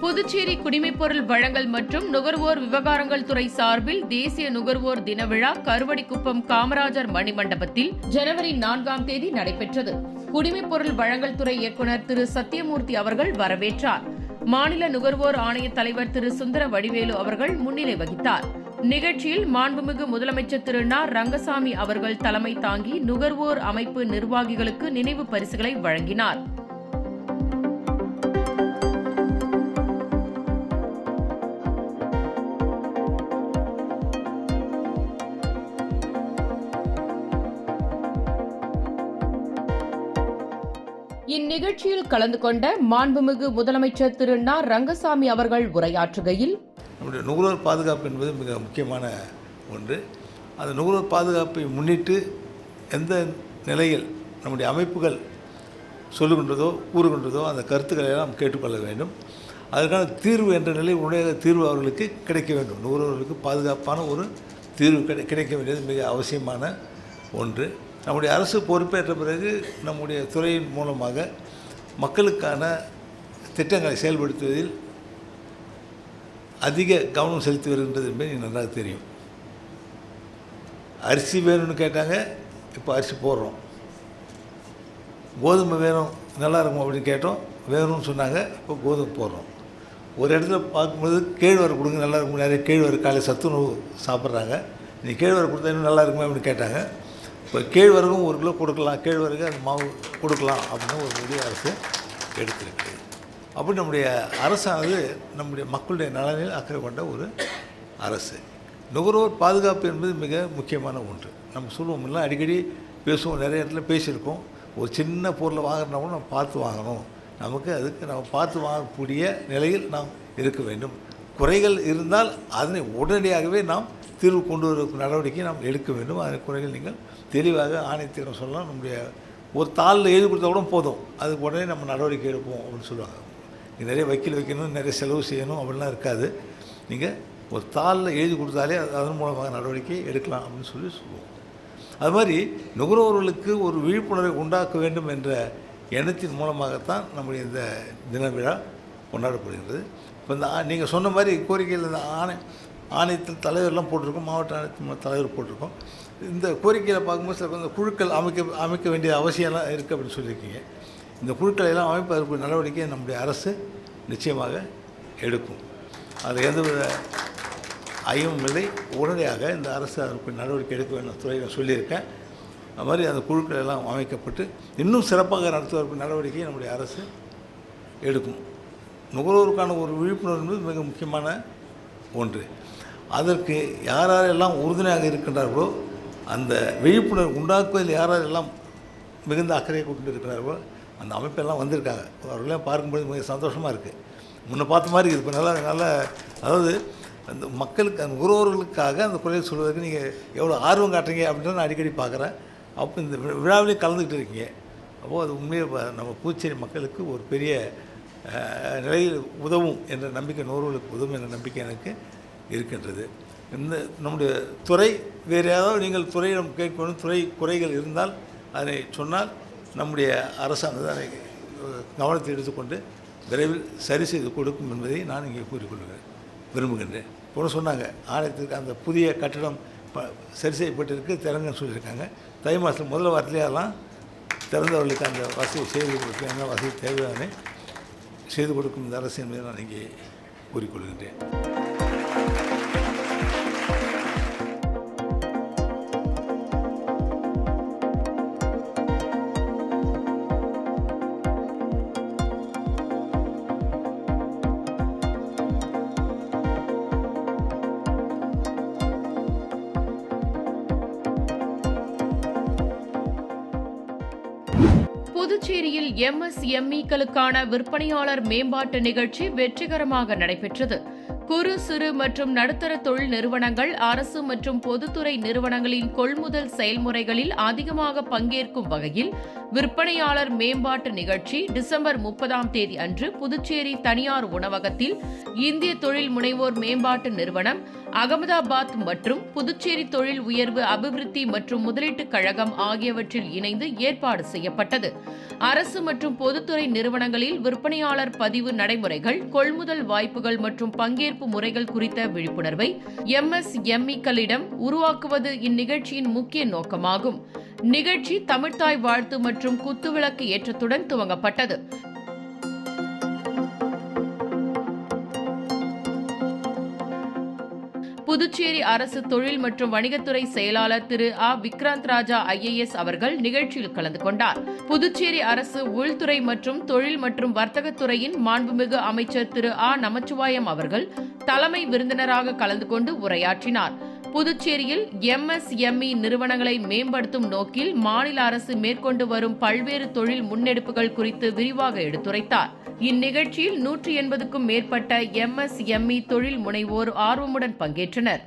புதுச்சேரி குடிமைப்பொருள் வழங்கல் மற்றும் நுகர்வோர் விவகாரங்கள் துறை சார்பில் தேசிய நுகர்வோர் தின விழா கருவடிக்குப்பம் காமராஜர் மணிமண்டபத்தில் ஜனவரி நான்காம் தேதி நடைபெற்றது. குடிமைப்பொருள் வழங்கல் துறை இயக்குநர் திரு சத்யமூர்த்தி அவர்கள் வரவேற்றார். மாநில நுகர்வோர் ஆணைய தலைவர் திரு சுந்தர வடிவேலு அவர்கள் முன்னிலை வகித்தார். நிகழ்ச்சியில் மாண்புமிகு முதலமைச்சர் திரு நா. ரங்கசாமி அவர்கள் தலைமை தாங்கி நுகர்வோர் அமைப்பு நிர்வாகிகளுக்கு நினைவு பரிசுகளை வழங்கினார். இந்நிகழ்ச்சியில் கலந்து கொண்ட மாண்புமிகு முதலமைச்சர் திரு நா. ரங்கசாமி அவர்கள் உரையாற்றுகையில் நம்முடைய நுகர்வோர் பாதுகாப்பு என்பது மிக முக்கியமான ஒன்று. அந்த நுகர்வோர் பாதுகாப்பை முன்னிட்டு எந்த நிலையில் நம்முடைய அமைப்புகள் சொல்லுகின்றதோ கூறுகின்றதோ அந்த கருத்துக்களை எல்லாம் கேட்டுக்கொள்ள வேண்டும். அதற்கான தீர்வு என்ற நிலை உடைய தீர்வு அவர்களுக்கு கிடைக்க வேண்டும். நுகர்வோர்களுக்கு பாதுகாப்பான ஒரு தீர்வு கிடை கிடைக்க வேண்டியது மிக அவசியமான ஒன்று. நம்முடைய அரசு பொறுப்பேற்ற பிறகு நம்முடைய துறையின் மூலமாக மக்களுக்கான திட்டங்களை செயல்படுத்துவதில் அதிக கவனம் செலுத்தி வருகின்றது என்பது நன்றாக தெரியும். அரிசி வேணும்னு கேட்டாங்க இப்போ அரிசி போடுறோம். கோதுமை வேணும் நல்லா இருக்கும் அப்படின்னு கேட்டோம். வேணும்னு சொன்னாங்க இப்போ கோதுமை போடுறோம். ஒரு இடத்துல பார்க்கும்போது கேழ்வரை கொடுங்க நல்லா இருக்கும்? நிறைய கேழ்வரை காலை சத்துணவு சாப்பிட்றாங்க. நீ கேழ்வரை கொடுத்தா இன்னும் நல்லா இருக்குமே அப்படின்னு கேட்டாங்க. இப்போ கேழ்வரகும் ஒரு கிலோ கொடுக்கலாம். கேழ்வரகு அந்த மாவு கொடுக்கலாம் அப்படின்னு ஒரு முடிவு அரசு எடுத்திருக்கு. அப்படி நம்முடைய அரசானது நம்முடைய மக்களுடைய நலனில் அக்கறை கொண்ட ஒரு அரசு. நுகர்வோர் பாதுகாப்பு என்பது மிக முக்கியமான ஒன்று. நம்ம சொல்லுவோம் இல்லை அடிக்கடி பேசுவோம். நிறைய இடத்துல பேசியிருக்கோம். ஒரு சின்ன பொருளை வாங்கினா கூட நம்ம பார்த்து வாங்கணும். நமக்கு அதுக்கு நம்ம பார்த்து வாங்கக்கூடிய நிலையில் நாம் இருக்க வேண்டும். குறைகள் இருந்தால் அதனை உடனடியாகவே நாம் தீர்வு கொண்டு வர நடவடிக்கை நாம் எடுக்க வேண்டும். அதன் குறைகள் நீங்கள் தெளிவாக ஆணையத்திடம் சொல்லலாம். நம்முடைய ஒரு தாளில் எழுதி கொடுத்தா கூட போதும். அதுக்கு உடனே நம்ம நடவடிக்கை எடுப்போம் அப்படின்னு சொல்லுவாங்க. நீங்கள் நிறைய வக்கீல் வைக்கணும் நிறைய செலவு செய்யணும் அப்படிலாம் இருக்காது. நீங்கள் ஒரு தாளில் எழுதி கொடுத்தாலே அது அதன் மூலமாக நடவடிக்கை எடுக்கலாம் அப்படின்னு சொல்லி சொல்லுவோம். அது மாதிரி நுகர்வோர்களுக்கு ஒரு விழிப்புணர்வை உண்டாக்க வேண்டும் என்ற எண்ணத்தின் மூலமாகத்தான் நம்முடைய இந்த தின விழா கொண்டாடப்படுகிறது இப்போ இந்த நீங்கள் சொன்ன மாதிரி கோரிக்கையில் இந்த ஆணை ஆணையத்தில் தலைவர்லாம் போட்டிருக்கோம் மாவட்ட ஆணையத்தின் தலைவர் போட்டிருக்கோம். இந்த கோரிக்கையில் பார்க்கும்போது சில இந்த குழுக்கள் அமைக்க அமைக்க வேண்டிய அவசியம்லாம் இருக்குது அப்படின்னு சொல்லியிருக்கீங்க. இந்த குழுக்களை எல்லாம் அமைப்பதற்கு நடவடிக்கை நம்முடைய அரசு நிச்சயமாக எடுக்கும். அது எந்தவித ஐயமும் இல்லை. உடனடியாக இந்த அரசு அதற்கு நடவடிக்கை எடுக்க வேண்டும் துறையில் சொல்லியிருக்கேன். அது மாதிரி அந்த குழுக்கள் எல்லாம் அமைக்கப்பட்டு இன்னும் சிறப்பாக நடத்துவதற்கு நடவடிக்கையை நம்முடைய அரசு எடுக்கும். நுகர்வோருக்கான ஒரு விழிப்புணர்வு மிக முக்கியமான ஒன்று. அதற்கு யார் யாரெல்லாம் உறுதுணையாக இருக்கின்றார்களோ அந்த விழிப்புணர்வு உண்டாக்குவதில் யாரெல்லாம் மிகுந்த அக்கறையை கொண்டு இருக்கிறார்களோ அந்த அமைப்பெல்லாம் வந்திருக்காங்க. அவர்களையும் பார்க்கும்போது மிக சந்தோஷமாக இருக்குது முன்னே பார்த்த மாதிரி இருக்குது இப்போ நல்லா நல்லா அதாவது அந்த மக்களுக்கு அந்த உறவர்களுக்காக அந்த குறையை சொல்வதற்கு நீங்கள் எவ்வளோ ஆர்வம் காட்டுறீங்க அப்படின்னு நான் அடிக்கடி பார்க்குறேன். அப்போ இந்த விழாவிலே கலந்துக்கிட்டு இருக்கீங்க. அப்போது அது உண்மையை நம்ம புதுச்சேரி மக்களுக்கு ஒரு பெரிய நிலையில் உதவும் என்ற நம்பிக்கை நுகர்வோர்களுக்கு உதவும் என்ற நம்பிக்கை எனக்கு இருக்கின்றது. இந்த நம்முடைய துறை வேறு ஏதாவது நீங்கள் துறையிடம் கேட்கணும் துறை குறைகள் இருந்தால் அதனை சொன்னால் நம்முடைய அரசானது அதனை கவனத்தை கவனத்தில் எடுத்துக்கொண்டு விரைவில் சரி செய்து கொடுக்கும் என்பதை நான் இங்கே கூறிக்கொள்கிறேன் விரும்புகின்றேன். கூட சொன்னாங்க ஆலயத்திற்கு அந்த புதிய கட்டடம் ப சரி செய்யப்பட்டிருக்கு திறங்கன்னு சொல்லியிருக்காங்க. தை மாதத்தில் முதல் வாரத்திலே அதெல்லாம்? திறந்தவர்களுக்கு அந்த வசதி செய்து கொடுக்க என்ன வசதி தேவையான செய்து கொடுக்கும் இந்த அரசு என்பதை நான் இங்கே கூறிக்கொள்கின்றேன். புதுச்சேரியில் எம்எஸ்எம்இக்களுக்கான விற்பனையாளர் மேம்பாட்டு நிகழ்ச்சி வெற்றிகரமாக நடைபெற்றது. குறு சிறு மற்றும் நடுத்தர தொழில் நிறுவனங்கள் அரசு மற்றும் பொதுத்துறை நிறுவனங்களின் கொள்முதல் செயல்முறைகளில் அதிகமாக பங்கேற்கும் வகையில் விற்பனையாளர் மேம்பாட்டு நிகழ்ச்சி டிசம்பர் முப்பதாம் தேதி அன்று புதுச்சேரி தனியார் உணவகத்தில் இந்திய தொழில் முனைவோர் மேம்பாட்டு நிறுவனம் அகமதாபாத் மற்றும் புதுச்சேரி தொழில் உயர்வு அபிவிருத்தி மற்றும் முதலீட்டுக் கழகம் ஆகியவற்றில் இணைந்து ஏற்பாடு செய்யப்பட்டது. அரசு மற்றும் பொதுத்துறை நிறுவனங்களில் விற்பனையாளர் பதிவு நடைமுறைகள் கொள்முதல் வாய்ப்புகள் மற்றும் பங்கேற்பு முறைகள் குறித்த விழிப்புணர்வை எம்எஸ்எம்இக்களிடம் உருவாக்குவது இந்நிகழ்ச்சியின் முக்கிய நோக்கமாகும். நிகழ்ச்சி தமிழ்தாய் வாழ்த்து மற்றும் குத்துவிளக்கு ஏற்றத்துடன் துவங்கப்பட்டது. புதுச்சேரி அரசு தொழில் மற்றும் வணிகத்துறை செயலாளர் திரு ஆ. விக்ராந்த் ராஜா ஐஏஎஸ் அவர்கள் நிகழ்ச்சியில் கலந்து கொண்டார். புதுச்சேரி அரசு உள்துறை மற்றும் தொழில் மற்றும் வர்த்தகத்துறையின் மாண்புமிகு அமைச்சர் திரு ஆ. நமச்சிவாயம் அவர்கள் தலைமை விருந்தினராக கலந்து கொண்டு உரையாற்றினார். புதுச்சேரியில் எம்எஸ்எம்இ நிறுவனங்களை மேம்படுத்தும் நோக்கில் மாநில அரசு மேற்கொண்டு வரும் பல்வேறு தொழில் முன்னெடுப்புகள் குறித்து விரிவாக எடுத்துரைத்தார். இந்நிகழ்ச்சியில் நூற்றி எண்பதுக்கும் மேற்பட்ட எம்எஸ்எம்இ தொழில் முனைவோர் ஆர்வமுடன் பங்கேற்றனர்.